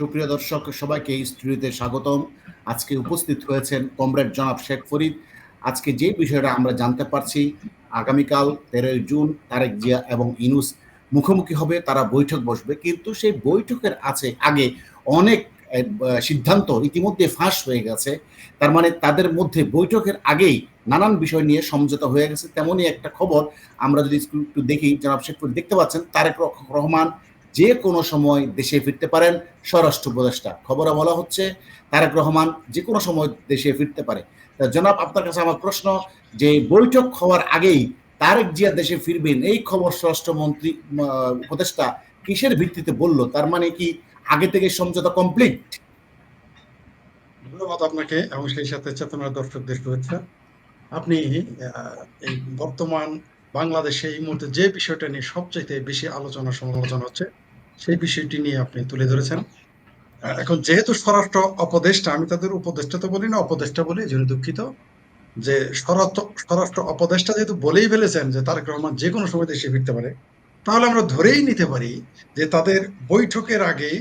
সুপ্রিয় দর্শক, সবাইকে স্টুডিওতে স্বাগতম। আজকে উপস্থিত হয়েছেন কমরেড জনাব শেখ ফরিদ। আজকে যে বিষয়টা আমরা জানতে পারছি, আগামীকাল তেরোই জুন তারেক জিয়া এবং ইনুস মুখোমুখি হবে, তারা বৈঠক বসবে। কিন্তু সেই বৈঠকের আছে আগে অনেক সিদ্ধান্ত ইতিমধ্যে ফাঁস হয়ে গেছে। তার মানে তাদের মধ্যে বৈঠকের আগেই নানান বিষয় নিয়ে সমঝোতা হয়ে গেছে। তেমনই একটা খবর আমরা যদি একটু দেখি, জনাব শেখ ফরিদ, দেখতে পাচ্ছেন তারেক রহমান যে কোনো সময় দেশে ফিরতে পারেন স্বরাষ্ট্র উপদেষ্টা। খবরে বলা হচ্ছে, তারেক রহমান যে কোনো সময় দেশে ফিরতে পারে। তা জনাব, আপনার কাছে আমার প্রশ্ন, যে বৈঠক হওয়ার আগেই তারেক জিয়া দেশে ফিরবেন, এই খবর স্বরাষ্ট্রমন্ত্রী উপদেষ্টা কিসের ভিত্তিতে বলল? তার মানে কি আগে থেকে সমঝোতা কমপ্লিট ধন্যবাদ আপনাকে এবং সেই সাথে চেতনার দর্শকদের শুভেচ্ছা। আপনি এই বর্তমান বাংলাদেশে এই মুহূর্তে যে বিষয়টা নিয়ে সবচাইতে বেশি আলোচনা সমালোচনা হচ্ছে, সেই বিষয়টি নিয়ে আপনি তুলে ধরেছেন। এখন যেহেতু স্বরাষ্ট্র উপদেষ্টা, আমি তাদের উপদেষ্টা তো বলি না, উপদেষ্টা বলি জন্য দুঃখিত যে স্বরাষ্ট্র স্বরাষ্ট্র যেহেতু বলেই ফেলেছেন যে তারেক রহমান যে কোনো সময় দেশে ফিরতে পারে, তাহলে আমরা ধরেই নিতে পারি যে তাদের বৈঠকের আগেই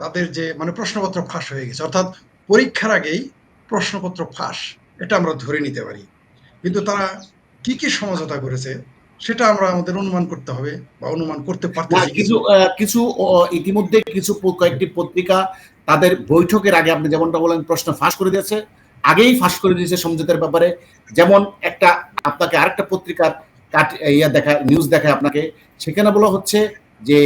তাদের যে মানে প্রশ্নপত্র ফাঁস হয়ে গেছে, অর্থাৎ পরীক্ষার আগেই প্রশ্নপত্র ফাঁস, এটা আমরা ধরে নিতে পারি। কিন্তু তারা কি কি সমঝোতা করেছে সেটা আমরা আমাদের অনুমান করতে হবে বা অনুমান করতে পারতেছি কিছু কিছু ইতিমধ্যে কিছু কয়েকটি পত্রিকা তাদের বৈঠকের আগে আপনি যেমনটা বলেন প্রশ্ন ফাঁস করে দিয়েছে, আগেই ফাঁস করে দিয়েছে সমঝোতার ব্যাপারে। যেমন একটা, আপনাকে আরেকটা পত্রিকার কাট ইয়া দেখা নিউজ দেখায় আপনাকে, সেখানে বলা হচ্ছে যে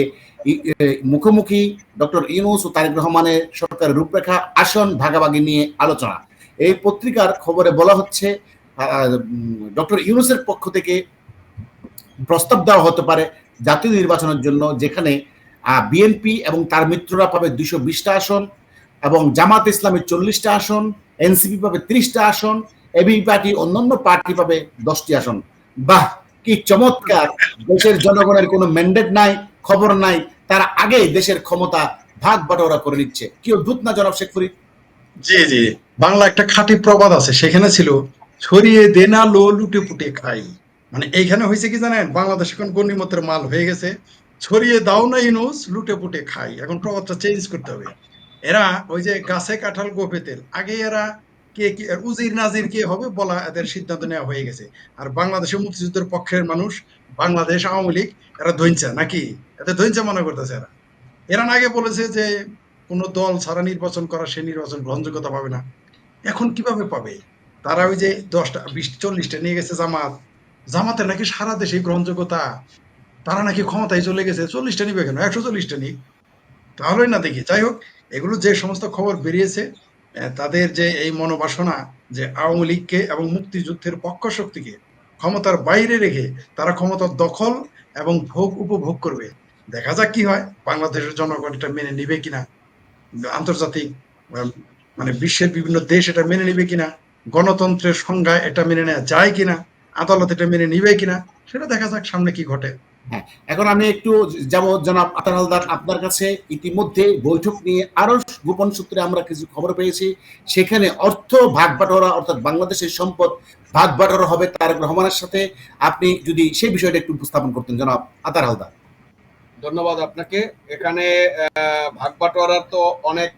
মুখোমুখি ডক্টর ইউনুস ও তারেক রহমানের সরকারের রূপরেখা আসন ভাগাভাগি নিয়ে আলোচনা। এই পত্রিকার খবরে বলা হচ্ছে ডক্টর ইউনুসের পক্ষ থেকে প্রস্তাব দেওয়া হতে পারে জাতীয় নির্বাচনের জন্য, যেখানে বিএনপি এবং তার মিত্ররা পাবে দুইশো বিশটা আসন এবং জামাত ইসলামের চল্লিশটা আসন এনসিপি পাবে ত্রিশটা আসন এবি পার্টি, অন্যান্য পার্টি পাবে দশটি আসন। বাহ, কি চমৎকার! দেশের জনগণের কোনো ম্যান্ডেট নাই, খবর নাই, তারা আগে দেশের ক্ষমতা ভাগ বাটোয়ারা করে নিচ্ছে। কি অদ্ভুত না, জনাব শেখ ফরিদ? জি জি। বাংলা একটা খাঁটি প্রবাদ আছে, সেখানে ছিল, ছড়িয়ে দেনা লো লুটে পুটে খাই। মানে এইখানে হয়েছে কি জানেন? বাংলাদেশ এখন গণিমতের মাল হয়ে গেছে। ছড়িয়ে দাও না ইনুস, লুটে পুটে খাই। এখন প্রবাদটা চেঞ্জ করতে হবে। এরা ওই যে গাছে কাঁঠাল, গোপে তেল। আগে এরা কে কি উজির নাজির কে হবে বলা এদের সিদ্ধান্ত নেওয়া হয়ে গেছে। আর বাংলাদেশের মুক্তিযুদ্ধের পক্ষের মানুষ বাংলাদেশ আওয়ামী লীগ, এরা ধৈঞ্চা নাকি? এদের ধৈঞ্চা মনে করতেছে এরা। এরা আগে বলেছে যে কোন দল ছাড়া নির্বাচন করা, সে নির্বাচন গ্রহণযোগ্যতা পাবে না। এখন কীভাবে পাবে? তারা ওই যে দশটা, বিশ, চল্লিশটা নিয়ে গেছে জামাত। জামাতের নাকি সারা দেশে গ্রহণযোগ্যতা, তারা নাকি ক্ষমতায় চলে গেছে, চল্লিশটা নিবে কেন? একশো চল্লিশটা নিক। তাহলেই না দেখি। যাই হোক, এগুলো যে সমস্ত খবর বেরিয়েছে তাদের যে এই মনোবাসনা যে আওয়ামী লীগকে এবং মুক্তিযুদ্ধের পক্ষ শক্তিকে ক্ষমতার বাইরে রেখে তারা ক্ষমতার দখল এবং ভোগ উপভোগ করবে। দেখা যাক কি হয়। বাংলাদেশের জনগণ এটা মেনে নিবে কিনা? আন্তর্জাতিক মানে বিশ্বের বিভিন্ন দেশ এটা মেনে নিবে কিনা? গণতন্ত্রের সংজ্ঞা এটা মেনে নেওয়া যায় কিনা? আদালত এটা মেনে নিবে কিনা সেটা দেখা যাক সামনে কি ঘটে। এখন আমি একটু যাব জনাব আতার হালদার আপনার কাছে। ইতিমধ্যে বৈঠক নিয়ে আরও গোপন সূত্রে আমরা কিছু খবর পেয়েছি। সেখানে অর্থ ভাগ বাটোয়ারা অর্থাৎ বাংলাদেশের সম্পদ ভাগ বাটোয়ারা হবে তারেক রহমানের সাথে। আপনি যদি সেই বিষয়টা একটু উপস্থাপন করতেন জনাব আতার হালদার। ধন্যবাদ আপনাকে। এখানে আহ, ভাগ বাটোয়ারার তো অনেক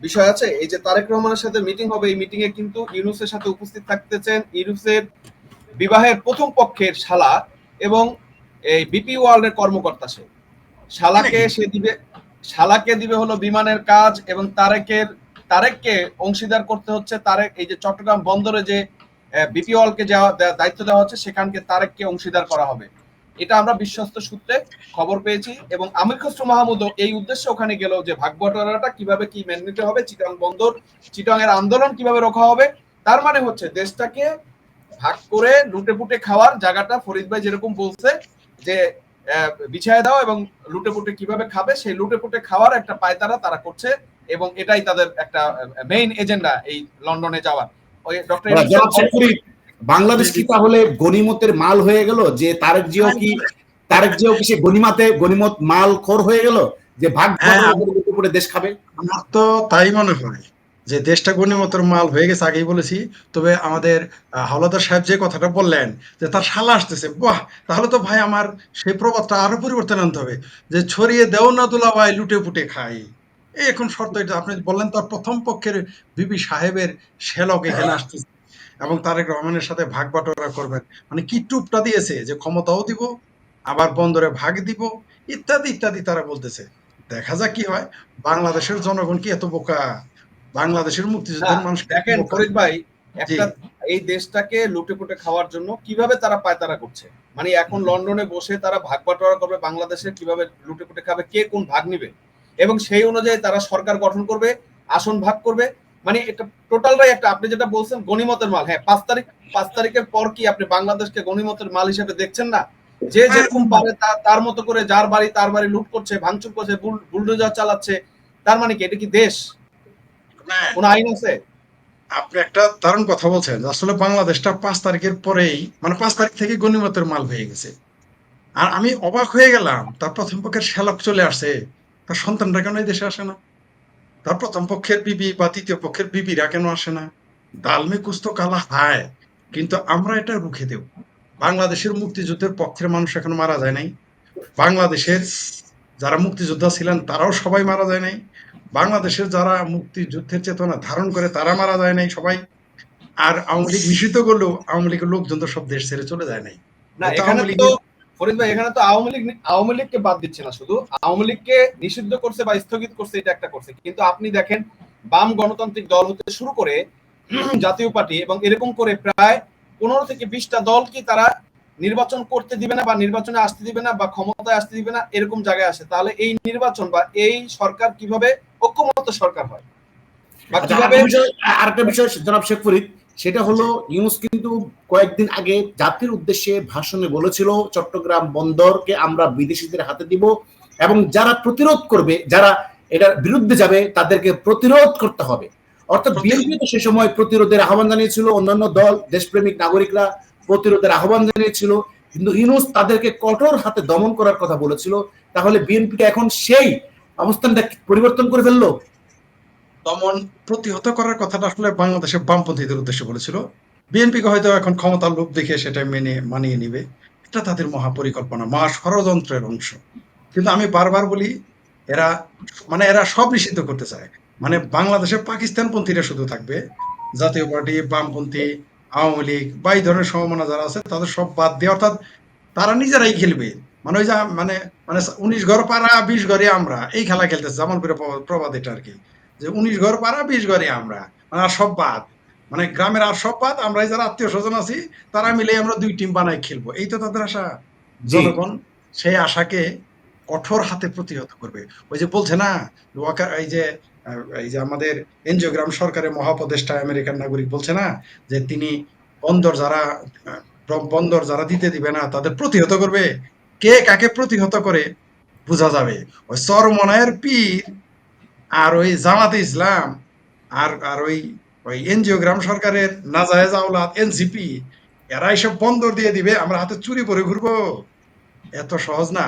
বিষয় আছে। এই যে তারেক রহমানের সাথে মিটিং হবে এই মিটিং এ কিন্তু ইউনুসের সাথে উপস্থিত থাকতেছেন। ইউনুসের বিবাহের প্রথম পক্ষের শালা এবং এই বিপি ওয়ার্ল্ডের কর্মকর্তা সে। শালাকে সে দিবে, শালাকে দিবে হলো বিমানের কাজ এবং তারেকের, তারেককে অংশীদার করতে হচ্ছে তারেক, এই যে চট্টগ্রাম বন্দরে যে বিপি ওয়ার্ল্ডকে যাওয়া দায়িত্ব দেওয়া হচ্ছে সেখানকে তারেককে অংশীদার করা হবে। এটা আমরা বিশ্বস্ত সূত্রে খবর পেয়েছি এবং আমির খসরু মাহমুদও এই উদ্দেশ্যে ওখানে গেল যে ভাগ বাটোয়ারাটা কীভাবে কি মেনে নিতে হবে, চিটাং বন্দর চিটাং এর আন্দোলন কীভাবে রক্ষা হবে, তার মানে হচ্ছে দেশটাকে ভাগ করে লুটে পুটে খাওয়ার জায়গাটা ফরিদ ভাই যেরকম বলছে যে বিছায় দাও এবং লুটে পুটে কীভাবে খাবে সেই লুটে পুটে খাওয়ার একটা পায়তারা তারা করছে এবং এটাই তাদের একটা মেইন এজেন্ডা এই লন্ডনে যাওয়ার। ওই ডক্টর বাংলাদেশ কি তাহলে গনিমতের মাল হয়ে গেল? যে তারেক জিও কি তারেক জিও কি সে গনিমাতে গনিমত মাল খোর হয়ে গেল? যে ভাগ হ্যাঁ। বাটোয়ারা করে দেশ খাবে? আমার তো তাই মনে হয়। যে দেশটা গণিমতের মাল হয়ে গেছে, আগেই বলেছি, তবে আমাদের হাওলাদার সাহেব যে কথাটা বললেন, যে তার শালা আসতেছে, বাহ! তাহলে তো ভাই আমার সেই প্রবাদটা আরও পরিবর্তন আনতে হবে, যে ছড়িয়ে দেও না দুলা ভাই লুটে পুটে খাই। এখন শর্ত এটা, আপনি বললেন তার প্রথম পক্ষের বিবি সাহেবের শ্যালক এখানে আসতেছে, এবং তারেক রহমানের সাথে ভাগ বাটোয়ারা করবেন। মানে কি টুপটা দিয়েছে, যে ক্ষমতাও দিব, আবার বন্দরে ভাগ দিব, ইত্যাদি ইত্যাদি তারা বলতেছে। দেখা যাক কি হয়, বাংলাদেশের জনগণ কি এত বোকা? বাংলাদেশের মুক্তিযুদ্ধের মানুষ দেখেন ফরিদ ভাই একটা এই দেশটাকে লুটে পুটে খাওয়ার জন্য কীভাবে তারা পায়তারা করছে? মানে এখন লন্ডনে বসে তারা ভাগ বাটোয়ারা করবে বাংলাদেশের কীভাবে লুটে পুটে খাবে কে কোন ভাগ নিবে? এবং সেই অনুযায়ী তারা সরকার গঠন করবে আসন ভাগ করবে। মানে এটা টোটালটাই একটা আপনি যেটা বলছেন গণিমতের মাল। হ্যাঁ পাঁচ তারিখ পাঁচ তারিখের পর কি আপনি বাংলাদেশকে গণিমতের মাল হিসেবে দেখছেন না? যে যেরকম পারে তার মতো করে যার বাড়ি তার বাড়ি লুট করছে ভাঙচুর করছে বুলডোজার চালাচ্ছে তার মানে কি এটা কি দেশ? কোন আইন আছে? আপনি একটা দারুণ কথা বলছেন আসলে বাংলাদেশটা পাঁচ তারিখের পরেই মানে পাঁচ তারিখ থেকে গণিমতের মাল হয়ে গেছে। আর আমি অবাক হয়ে গেলাম তার প্রথম পক্ষের শ্যালক চলে আসছে তার সন্তানরা কেন এই দেশে আসে না? তার প্রথম পক্ষের বিবি বা তৃতীয় পক্ষের বিবিরা কেন আসে না? দালমে কুস্ত কালা হায়। কিন্তু আমরা এটা রুখে দেব। বাংলাদেশের মুক্তিযুদ্ধের পক্ষের মানুষ এখন মারা যায় নাই। বাংলাদেশের যারা মুক্তিযোদ্ধা ছিলেন তারাও সবাই মারা যায় নাই। বাংলাদেশের যারা মুক্তিযুদ্ধের চেতনা ধারণ করে তারা মারা যায় নাই সবাই। আর আওয়ামী লীগ নিষিদ্ধ করলেও আওয়ামী লীগের লোকজন তো সব দেশ ছেড়ে চলে যায় নাই। ফরিদ ভাই এখানে তো আওয়ামী লীগ আওয়ামী লীগকে বাদ দিচ্ছে না শুধু। আওয়ামী লীগকে নিষিদ্ধ করছে বা স্থগিত করছে এটা একটা করছে। কিন্তু আপনি দেখেন বাম গণতান্ত্রিক দল হতে শুরু করে জাতীয় পার্টি এবং এরকম করে প্রায় পনেরো থেকে বিশটা দল কি তারা নির্বাচন করতে দিবে না বা নির্বাচনে আসতে দিবে না বা ক্ষমতায় আসতে দিবে না এরকম জায়গায় আসে তাহলে এই নির্বাচন বা এই সরকার কীভাবে ঐক্যমত সরকার হয়? বা আচ্ছা, কীভাবে আরেকটা বিষয় জনাব শেখ ফরিদ সেটা হলো ইউনুস কিন্তু কয়েকদিন আগে জাতির উদ্দেশ্যে ভাষণে বলেছিল চট্টগ্রাম বন্দরকে আমরা বিদেশিদের হাতে দিব এবং যারা প্রতিরোধ করবে যারা এটার বিরুদ্ধে যাবে তাদেরকে প্রতিরোধ করতে হবে। অর্থাৎ বিএনপি তো সে সময় প্রতিরোধের আহ্বান জানিয়েছিল অন্যান্য দল দেশপ্রেমিক নাগরিকরা প্রতিরোধের আহ্বান জানিয়েছিল। কিন্তু ইউনুস তাদেরকে কঠোর হাতে দমন করার কথা বলেছিল। তাহলে বিএনপিটা এখন সেই অবস্থানটা পরিবর্তন করে ফেলল? দমন প্রতিহত করার কথাটা আসলে বাংলাদেশের বামপন্থীদের উদ্দেশ্যে বলেছিল। বিএনপিকে হয়তো এখন ক্ষমতার লোভ দেখে সেটা মেনে, মানিয়ে নিবে। এটা তাদের মহাপরিকল্পনা মহা ষড়যন্ত্রের অংশ। কিন্তু আমি বারবার বলি, এরা মানে এরা সব নিষিদ্ধ করতে চায়। মানে বাংলাদেশের পাকিস্তানপন্থীরা শুধু থাকবে। জাতীয় পার্টি, বামপন্থী আওয়ামী লীগ বা এই ধরনের সমমনা যারা আছে তাদের সব বাদ দিয়ে অর্থাৎ তারা নিজেরাই খেলবে। মানে ওই যে মানে মানে উনিশ ঘর পাড়া বিশ ঘরে আমরা এই খেলা খেলতেছে জামালপুরে প্রবাদ- প্রবাদ এটা আর কি। যে উনিশ ঘর পাড়া বিশ ঘরে আমরা মানে আর সব বাদ। মানে গ্রামের আর সব বাদ আমরা যারা আত্মীয় স্বজন আছি তারা মিলে আমরা দুই টিম বানাই খেলব। এই তো তাদের আশা। জনগণ সেই আশাকে কঠোর হাতে প্রতিহত করবে। ওই যে বলছে না ওয়াকা- এই যে এই যে আমাদের এনজিওগ্রাম সরকারের মহাপদেষ্টা আমেরিকান নাগরিক বলছে না, যে তিনি বন্দর যারা বন্দর যারা দিতে দিবে না, তাদের প্রতিহত করবে। কে কাকে প্রতিহত করে? বোঝা যাবে। ওই চরমনায়ের পীর আর ওই জামাতে ইসলাম আর আর ওই ওই এনজিওগ্রাম সরকারের নাজায়েজ আওলাদ এনসিপি এরা এইসব বন্দর দিয়ে দিবে, আমরা হাতে চুরি করে ঘুরবো। এত সহজ না।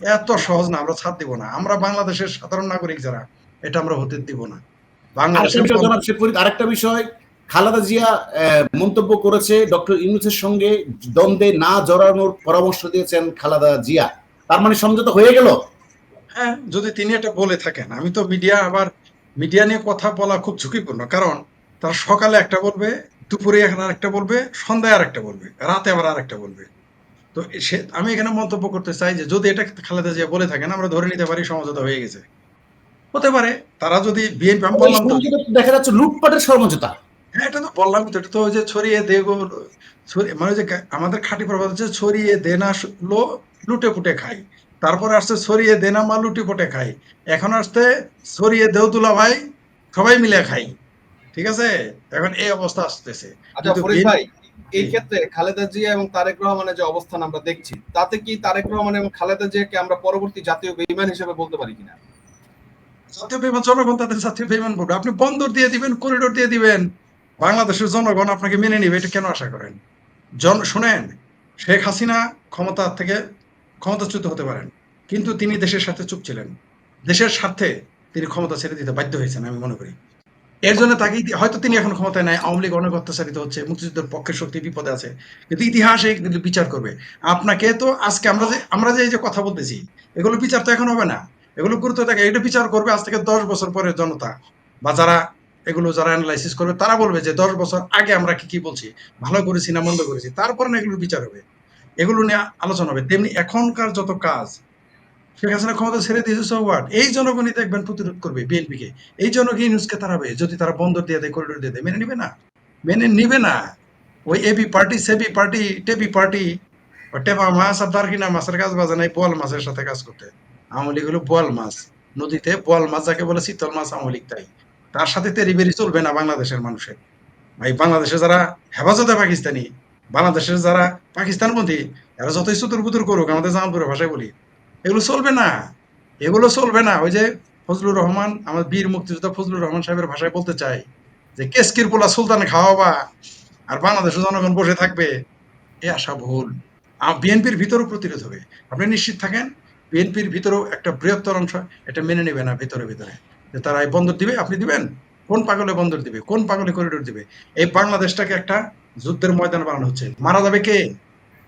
এত সহজ না, আমরা ছাড় দিব না। আমরা বাংলাদেশের সাধারণ নাগরিক যারা এটা আমরা হতে দিব না। আরেকটা বিষয় খালেদা জিয়া মন্তব্য করেছে ডক্টর ইউনুসের সঙ্গে দ্বন্দ্বে না জড়ানোর পরামর্শ দিয়েছেন খালেদা জিয়া। তার মানে সমঝোতা হয়ে গেল? হ্যাঁ যদি তিনি এটা বলে থাকেন। আমি তো মিডিয়া আবার মিডিয়া নিয়ে কথা বলা খুব ঝুঁকিপূর্ণ। কারণ তারা সকালে একটা বলবে দুপুরে এখন আরেকটা বলবে সন্ধ্যায় আরেকটা বলবে রাতে আবার আরেকটা বলবে। তো সে আমি এখানে মন্তব্য করতে চাই যে যদি এটা খালেদা জিয়া বলে থাকেন আমরা ধরে নিতে পারি সমঝোতা হয়ে গেছে। হতে পারে তারা যদি বিএনপি আমি বললাম দেখা যাচ্ছে লুটপাটের সমঝোতা হ্যাঁ এটা তো বললাম তো এটা তো ওই যে ছড়িয়ে দে গো মানে যে আমাদের খাঁটি প্রবাদ হচ্ছে ছড়িয়ে দে না লো লুটে পুটে খাই তারপরে আসছে ছড়িয়ে দে না মা লুটে পুটে খাই এখন আসছে ছড়িয়ে দেও দুলা ভাই সবাই মিলে খাই ঠিক আছে? এখন এই অবস্থা আসতেছে। আচ্ছা ভাই এই ক্ষেত্রে খালেদা জিয়া এবং তারেক রহমানের যে অবস্থান আমরা দেখছি তাতে কি তারেক রহমান এবং খালেদা জিয়াকে আমরা পরবর্তী জাতীয় বেইমান হিসেবে বলতে পারি কিনা? জাতীয় বিমান জনগণ তাদের জাতীয় বিমান বলবে আপনি বন্দর দিয়ে দিবেন করিডোর দিয়ে দিবেন। বাংলাদেশের জনগণ আপনাকে মেনে নিবে, এটা কেন আশা করেন? জন, শুনেন, শেখ হাসিনা ক্ষমতা থেকে ক্ষমতাচ্যুত হতে পারেন, কিন্তু তিনি দেশের সাথে চুপ ছিলেন। দেশের স্বার্থে তিনি ক্ষমতা ছেড়ে দিতে বাধ্য হয়েছেন, আমি মনে করি। এর জন্য তাকে হয়তো তিনি এখন ক্ষমতায় নাই, আওয়ামী লীগ অনেক অত্যাচারিত হচ্ছে, মুক্তিযুদ্ধের পক্ষের শক্তি বিপদে আছে, কিন্তু ইতিহাসে বিচার করবে। আপনাকে তো আজকে আমরা যে আমরা যে কথা বলতেছি, এগুলো বিচার তো এখন হবে না। এগুলো গুরুত্ব থাকে এটা বিচার করবে আজ থেকে দশ বছর পরে জনতা। বা যারা এগুলো যারা অ্যানালাইসিস করবে, তারা বলবে যে দশ বছর আগে আমরা কি কি বলছি, ভালো করেছি না মন্দ করেছি, তারপরে না এগুলো বিচার হবে। এগুলো নিয়ে আলোচনা হবে। তেমনি এখনকার যত কাজ, শেখ হাসিনা ক্ষমতা ছেড়ে দিয়েছে সো হোয়াট এই জনগণই দেখবেন প্রতিরোধ করবে বিএনপিকে এই জনগণই নিউজকে তাড়াবে। যদি তারা বন্দর দিয়ে দেয় করিডোর দিয়ে দেয়, মেনে নিবে না? মেনে নিবে না। ওই এবি পার্টি সেবি পার্টি টেবি পার্টি টেপা মাছ আর দারকিনা মাছের কাজ বাজে নাই বোয়াল মাছের সাথে কাজ করতে। আওয়ামী লীগ হলো বোয়াল মাছ। নদীতে বোয়াল মাছ যাকে বলে শীতল মাছ আওয়ামী লীগ, তাই। তার সাথে তেরি বেরি চলবে না বাংলাদেশের মানুষের। ভাই বাংলাদেশে যারা হেফাজতে পাকিস্তানি, বাংলাদেশের যারা পাকিস্তানপন্থী, এরা যতই চতুর বুতুর করুক, আমাদের জামালপুরের ভাষায় বলি, এগুলো চলবে না। এগুলো চলবে না। ওই যে ফজলুর রহমান আমার বীর মুক্তিযোদ্ধা ফজলুর রহমান সাহেবের ভাষায় বলতে চাই যে, কেসকির পোলা সুলতান খাওয়াবা আর বাংলাদেশের জনগণ বসে থাকবে, এ আশা ভুল। বিএনপির ভিতরেও প্রতিরোধ হবে। আপনি নিশ্চিত থাকেন? বিএনপির ভিতরেও একটা বৃহত্তর অংশ এটা মেনে নেবে না ভিতরে ভিতরে। যে তারা এই বন্দর দিবে, আপনি দিবেন? কোন পাগলে বন্দর দিবে? কোন পাগলে করিডোর দিবে? এই বাংলাদেশটাকে একটা যুদ্ধের ময়দান বানানো হচ্ছে। মারা যাবে কে?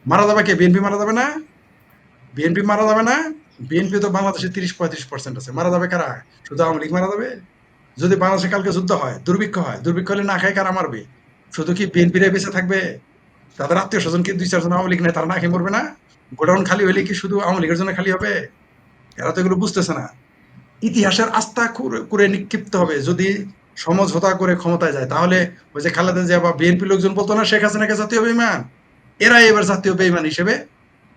মারা যাবে কে? বিএনপি মারা যাবে না? বিএনপি মারা যাবে না? বিএনপি তো বাংলাদেশে তিরিশ পঁয়ত্রিশ পার্সেন্ট আছে। মারা যাবে কারা? শুধু আওয়ামী লীগ মারা যাবে? যদি বাংলাদেশে কালকে যুদ্ধ হয়, দুর্ভিক্ষ হয়, দুর্ভিক্ষ হলে না খায় কারা মারবে? শুধু কি বিএনপি রে বেঁচে থাকবে? তাদের আত্মীয় স্বজন কি দুই চারজন আওয়ামী লীগ নেই তারা না খেয়ে মরবে না? গোডাউন খালি হলে কি শুধু আওয়ামী লীগের জন্য খালি হবে? এরা তো এগুলো বুঝতেছে না। ইতিহাসের আস্থা করে- নিক্ষিপ্ত হবে। যদি সমঝোতা করে ক্ষমতায় যায়, তাহলে ওই যে খালেদা জিয়া বা বিএনপি লোকজন বলতো না, শেখ হাসিনাকে জাতীয় বেইমান? এরাই এবার জাতীয় বেইমান হিসেবে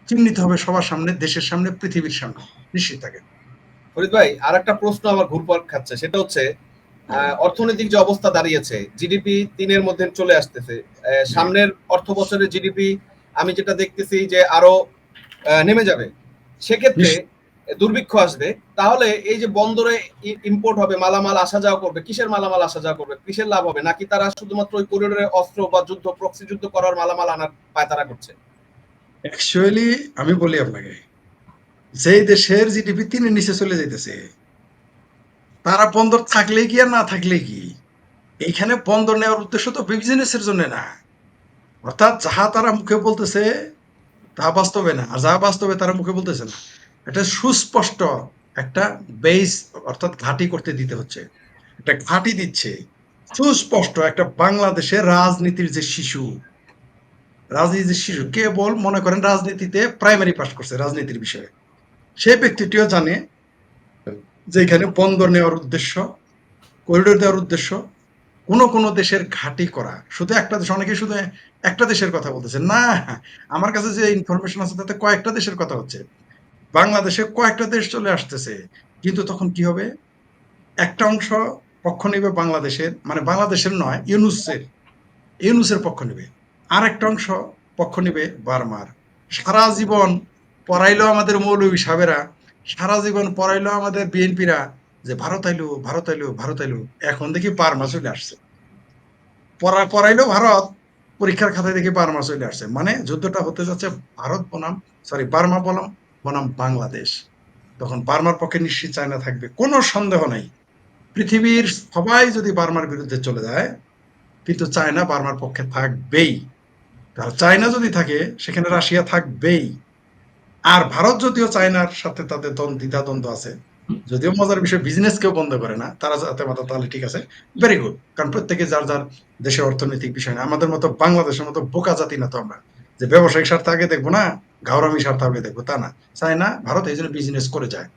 চিহ্নিত হবে সবার সামনে, দেশের সামনে, পৃথিবীর সামনে। নিশ্চিত থাকে। ফরিদ ভাই আর একটা প্রশ্ন আমার ঘুরপাক খাচ্ছে। সেটা হচ্ছে অর্থনৈতিক যে অবস্থা দাঁড়িয়েছে, জিডিপি তিনের মধ্যে চলে আসতেছে। সামনের অর্থ বছরের জিডিপি, আমি যেটা দেখতেছি যে আরও নেমে যাবে। সেক্ষেত্রে দুর্ভিক্ষ আসবে। তাহলে এই যে বন্দরে ইম্পোর্ট হবে মালামাল আসা যাওয়া করবে কিসের মালামাল আসা যাওয়া করবে কিসের লাভ হবে? নাকি তারা শুধুমাত্র ওই করিডোরে অস্ত্র বা যুদ্ধ প্রক্সি যুদ্ধ করার মালামাল আনার পায়তারা করছে? অ্যাকচুয়ালি আমি বলি আপনাকে যেই দেশের জিডিপি তিনের নিচে চলে যাইতেছে তারা বন্দর থাকলে কি আর না থাকলে কি? এইখানে বন্দর নেওয়ার উদ্দেশ্য তো বিজনেসের জন্য না। অর্থাৎ যাহা তারা মুখে বলতেছে তা বাস্তবে না, আর যাহা বাস্তবে তারা মুখে বলতেছে না। এটা সুস্পষ্ট একটা বেস অর্থাৎ ঘাঁটি করতে দিতে হচ্ছে। একটা ঘাঁটি দিচ্ছে। সুস্পষ্ট একটা বাংলাদেশের রাজনীতির যে শিশু, রাজনীতির যে শিশু, কেবল মনে করেন রাজনীতিতে প্রাইমারি পাস করছে রাজনীতির বিষয়ে। সে ব্যক্তিটিও জানে যে এখানে বন্দর নেওয়ার উদ্দেশ্য করিডোর দেওয়ার উদ্দেশ্য কোন কোন দেশের ঘাঁটি করা। শুধু একটা দেশ, অনেকে শুধু একটা দেশের কথা বলতেছে। না, আমার কাছে যে ইনফরমেশন আছে তাতে কয়েকটা দেশের কথা হচ্ছে। বাংলাদেশে কয়েকটা দেশ চলে আসতেছে। কিন্তু তখন কি হবে? একটা অংশ পক্ষ নেবে বাংলাদেশের মানে বাংলাদেশের নয়, ইউনুসের। ইউনুসের পক্ষ নেবে। আর একটা অংশ পক্ষ নেবে বার্মার। সারা জীবন পড়াইলো আমাদের মৌলবী সাহেবেরা। সারা জীবন পড়াইলো আমাদের বিএনপিরা। যে ভারত আইলো ভারত আইলো ভারত আইলো। এখন দেখি বার্মা চলে আসছে। পড়া, পড়াইলো ভারত, পরীক্ষার খাতায় দেখি বার্মা চলে আসছে। মানে যুদ্ধটা হতে যাচ্ছে ভারত বনাম সরি বার্মা বনাম বনাম বাংলাদেশ। তখন বার্মার পক্ষে নিশ্চিত চায়না থাকবে। কোনো সন্দেহ নাই। পৃথিবীর সবাই যদি বার্মার বিরুদ্ধে চলে যায়, কিন্তু চায়না বার্মার পক্ষে থাকবেই। আর চায়না যদি থাকে, সেখানে রাশিয়া থাকবেই। আর ভারত যদিও চায়নার সাথে তাদের দ্বন্দ্ব, দ্বিধাদ্বন্দ্ব আছে যদিও মজার বিষয় বিজনেস কেউ বন্ধ করে না, তারা যাতে মাথা তাহলে ঠিক আছে ভেরি গুড কারণ প্রত্যেকে যার যার দেশের অর্থনৈতিক বিষয় না, আমাদের মতো বাংলাদেশের মতো বোকা জাতি না তো আমরা। যে ব্যবসায়িক স্বার্থ আগে দেখব না, ঘাওরামি স্বার্থ আগে দেখব, তা না। চায়না, ভারত এই জন্য বিজনেস করে যায়।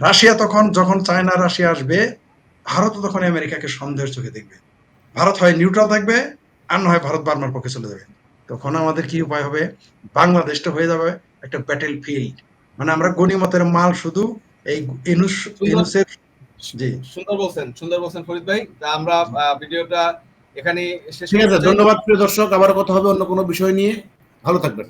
রাশিয়া তখন, যখন চায়না, রাশিয়া আসবে, ভারত তখন আমেরিকাকে সন্দেহের চোখে দেখবে। ভারত হয় নিউট্রাল থাকবে, আর না হয় ভারত বার্মার পক্ষে চলে যাবে। তখন আমাদের কি উপায় হবে? বাংলাদেশটা হয়ে যাবে একটা ব্যাটেল ফিল্ড মানে আমরা গণিমতের মাল শুধু এই ইনুস ইনুসের জি। সুন্দর বলছেন সুন্দর বলছেন ফরিদ ভাই। আমরা ভিডিওটা এখানে শেষ ঠিক আছে ধন্যবাদ প্রিয় দর্শক। আবার কথা হবে অন্য কোনো বিষয় নিয়ে। ভালো থাকবেন।